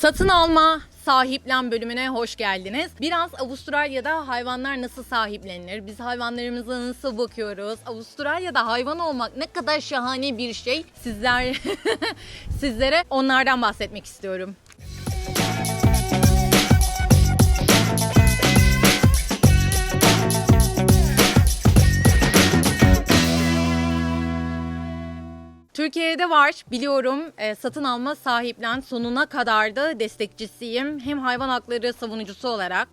Satın alma, sahiplen bölümüne hoş geldiniz. Biraz Avustralya'da hayvanlar nasıl sahiplenir? Biz hayvanlarımıza nasıl bakıyoruz? Avustralya'da hayvan olmak ne kadar şahane bir şey. Sizler sizlere onlardan bahsetmek istiyorum. Türkiye'de var biliyorum e, satın alma sahiplen sonuna kadar da destekçisiyim. Hem hayvan hakları savunucusu olarak.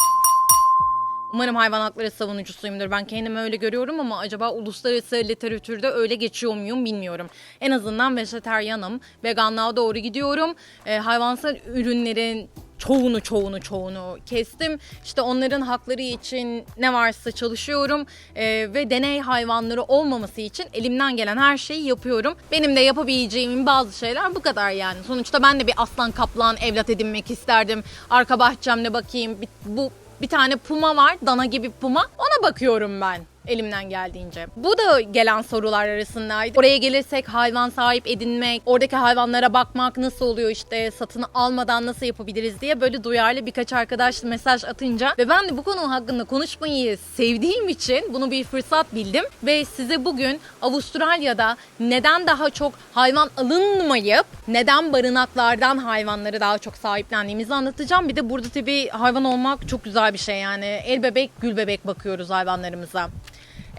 Umarım hayvan hakları savunucusuyumdur. Ben kendimi öyle görüyorum ama acaba uluslararası literatürde öyle geçiyor muyum bilmiyorum. En azından vejeteryanım. Veganlığa doğru gidiyorum. E, hayvansal ürünlerin çoğunu çoğunu çoğunu kestim. İşte onların hakları için ne varsa çalışıyorum E, ve deney hayvanları olmaması için elimden gelen her şeyi yapıyorum. Benim de yapabileceğim bazı şeyler bu kadar yani. Sonuçta ben de bir aslan kaplan evlat edinmek isterdim. Arka bahçemde bakayım bu bir tane puma var, dana gibi puma. Ona bakıyorum ben elimden geldiğince. Bu da gelen sorular arasındaydı. Oraya gelirsek hayvan sahip edinmek, oradaki hayvanlara bakmak nasıl oluyor işte satın almadan nasıl yapabiliriz diye böyle duyarlı birkaç arkadaş mesaj atınca ve ben de bu konu hakkında konuşmayı sevdiğim için bunu bir fırsat bildim ve size bugün Avustralya'da neden daha çok hayvan alınmayıp neden barınaklardan hayvanları daha çok sahiplendiğimizi anlatacağım. Bir de burada tabii hayvan olmak çok güzel bir şey yani. El bebek gül bebek bakıyoruz hayvanlarımıza.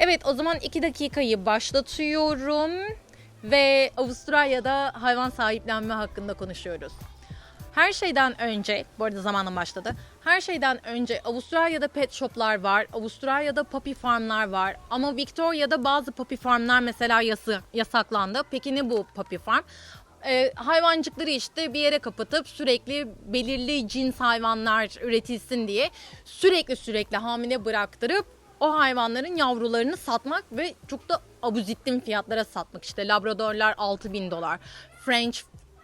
Evet o zaman 2 dakikayı başlatıyorum ve Avustralya'da hayvan sahiplenme hakkında konuşuyoruz. Her şeyden önce, bu arada zamanım başladı. Her şeyden önce Avustralya'da pet shoplar var, Avustralya'da puppy farmlar var. Ama Victoria'da bazı puppy farmlar mesela yası, yasaklandı. Peki ne bu puppy farm? Ee, hayvancıkları işte bir yere kapatıp sürekli belirli cins hayvanlar üretilsin diye sürekli sürekli hamile bıraktırıp o hayvanların yavrularını satmak ve çok da abuzittin fiyatlara satmak. İşte Labradorlar 6000 dolar, French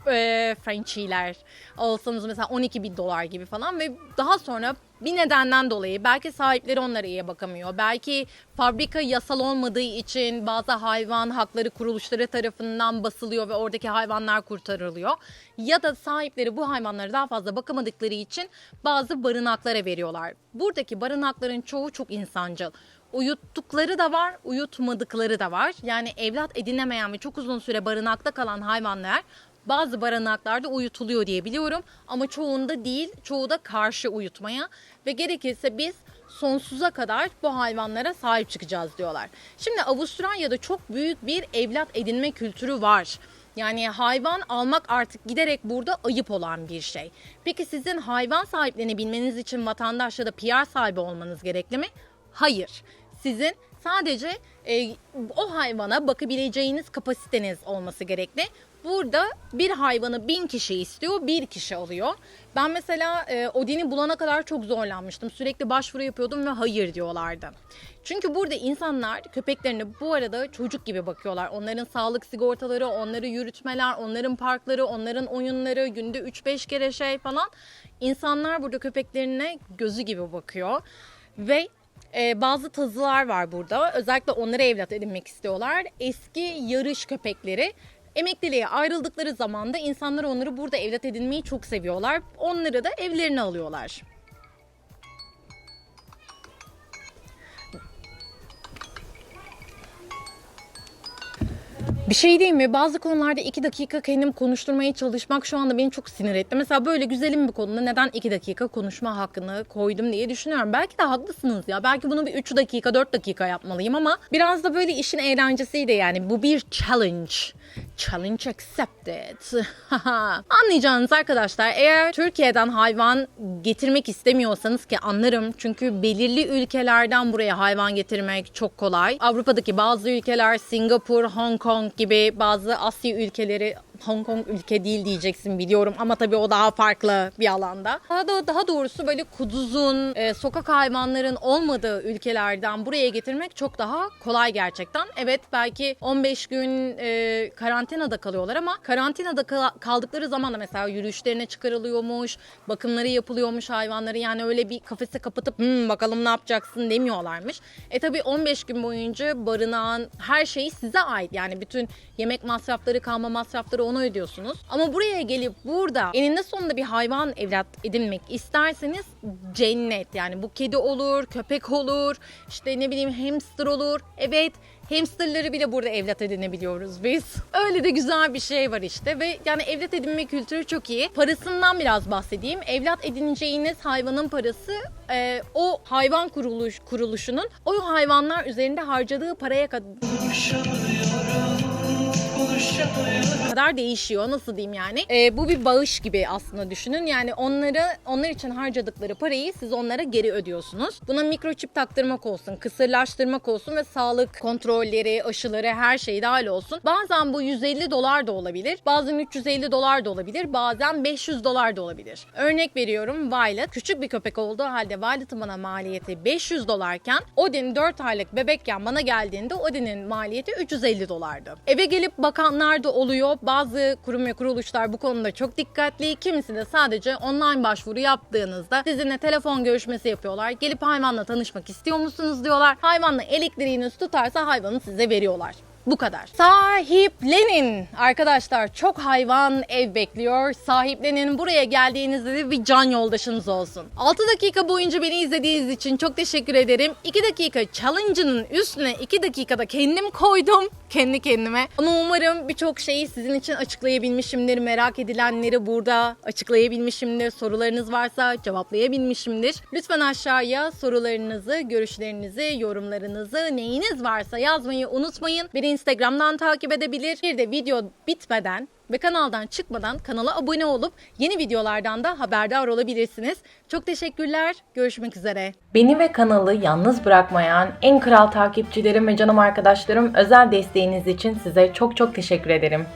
e, Frenchie'ler alsanız mesela 12 bin dolar gibi falan ve daha sonra bir nedenden dolayı belki sahipleri onlara iyi bakamıyor. Belki fabrika yasal olmadığı için bazı hayvan hakları kuruluşları tarafından basılıyor ve oradaki hayvanlar kurtarılıyor. Ya da sahipleri bu hayvanlara daha fazla bakamadıkları için bazı barınaklara veriyorlar. Buradaki barınakların çoğu çok insancıl. Uyuttukları da var, uyutmadıkları da var. Yani evlat edinemeyen ve çok uzun süre barınakta kalan hayvanlar bazı barınaklarda uyutuluyor diye biliyorum ama çoğunda değil. Çoğu da karşı uyutmaya ve gerekirse biz sonsuza kadar bu hayvanlara sahip çıkacağız diyorlar. Şimdi Avustralya'da çok büyük bir evlat edinme kültürü var. Yani hayvan almak artık giderek burada ayıp olan bir şey. Peki sizin hayvan sahiplenebilmeniz için vatandaş ya da PR sahibi olmanız gerekli mi? Hayır. Sizin sadece e, o hayvana bakabileceğiniz kapasiteniz olması gerekli. Burada bir hayvanı bin kişi istiyor, bir kişi alıyor. Ben mesela e, Odin'i bulana kadar çok zorlanmıştım. Sürekli başvuru yapıyordum ve hayır diyorlardı. Çünkü burada insanlar köpeklerine bu arada çocuk gibi bakıyorlar. Onların sağlık sigortaları, onları yürütmeler, onların parkları, onların oyunları, günde 3-5 kere şey falan. İnsanlar burada köpeklerine gözü gibi bakıyor. Ve ee, bazı tazılar var burada. Özellikle onları evlat edinmek istiyorlar. Eski yarış köpekleri emekliliğe ayrıldıkları zaman da insanlar onları burada evlat edinmeyi çok seviyorlar. Onları da evlerine alıyorlar. Bir şey değil mi? Bazı konularda iki dakika kendim konuşturmaya çalışmak şu anda beni çok sinir etti. Mesela böyle güzelim bir konuda neden iki dakika konuşma hakkını koydum diye düşünüyorum. Belki de haklısınız ya. Belki bunu bir 3 dakika 4 dakika yapmalıyım ama biraz da böyle işin eğlencesiydi yani. Bu bir challenge. Challenge accepted. Anlayacağınız arkadaşlar eğer Türkiye'den hayvan getirmek istemiyorsanız ki anlarım çünkü belirli ülkelerden buraya hayvan getirmek çok kolay. Avrupa'daki bazı ülkeler Singapur, Hong Kong gibi bazı Asya ülkeleri Hong Kong ülke değil diyeceksin biliyorum ama tabii o daha farklı bir alanda. Daha, da, daha doğrusu böyle kuduzun, e, sokak hayvanların olmadığı ülkelerden buraya getirmek çok daha kolay gerçekten. Evet belki 15 gün e, karantinada kalıyorlar ama karantinada kal- kaldıkları zaman da mesela yürüyüşlerine çıkarılıyormuş, bakımları yapılıyormuş hayvanları. Yani öyle bir kafese kapatıp "Hmm, bakalım ne yapacaksın demiyorlarmış. E tabii 15 gün boyunca barınağın her şeyi size ait. Yani bütün yemek masrafları, kalma masrafları onu ödüyorsunuz. Ama buraya gelip burada eninde sonunda bir hayvan evlat edinmek isterseniz cennet. Yani bu kedi olur, köpek olur, işte ne bileyim hamster olur. Evet Hamsterları bile burada evlat edinebiliyoruz biz. Öyle de güzel bir şey var işte ve yani evlat edinme kültürü çok iyi. Parasından biraz bahsedeyim. Evlat edineceğiniz hayvanın parası e, o hayvan kuruluş kuruluşunun o hayvanlar üzerinde harcadığı paraya kadar kadar değişiyor. Nasıl diyeyim yani? Ee, bu bir bağış gibi aslında düşünün. Yani onları onlar için harcadıkları parayı siz onlara geri ödüyorsunuz. Buna mikroçip taktırmak olsun, kısırlaştırmak olsun ve sağlık kontrolleri, aşıları her şey dahil olsun. Bazen bu 150 dolar da olabilir. Bazen 350 dolar da olabilir. Bazen 500 dolar da olabilir. Örnek veriyorum Violet. Küçük bir köpek olduğu halde Violet'ın bana maliyeti 500 dolarken Odin 4 aylık bebekken bana geldiğinde Odin'in maliyeti 350 dolardı. Eve gelip bakanlar da oluyor. Bazı kurum ve kuruluşlar bu konuda çok dikkatli. Kimisi de sadece online başvuru yaptığınızda sizinle telefon görüşmesi yapıyorlar. Gelip hayvanla tanışmak istiyor musunuz diyorlar. Hayvanla elektriğiniz tutarsa hayvanı size veriyorlar. Bu kadar. Sahiplenin. Arkadaşlar çok hayvan ev bekliyor. Sahiplenin. Buraya geldiğinizde de bir can yoldaşınız olsun. 6 dakika boyunca beni izlediğiniz için çok teşekkür ederim. 2 dakika challenge'ının üstüne 2 dakikada kendim koydum. Kendi kendime. Ama umarım birçok şeyi sizin için açıklayabilmişimdir. Merak edilenleri burada açıklayabilmişimdir. Sorularınız varsa cevaplayabilmişimdir. Lütfen aşağıya sorularınızı, görüşlerinizi, yorumlarınızı, neyiniz varsa yazmayı unutmayın. Beni Instagram'dan takip edebilir. Bir de video bitmeden ve kanaldan çıkmadan kanala abone olup yeni videolardan da haberdar olabilirsiniz. Çok teşekkürler. Görüşmek üzere. Beni ve kanalı yalnız bırakmayan en kral takipçilerim ve canım arkadaşlarım özel desteğiniz için size çok çok teşekkür ederim.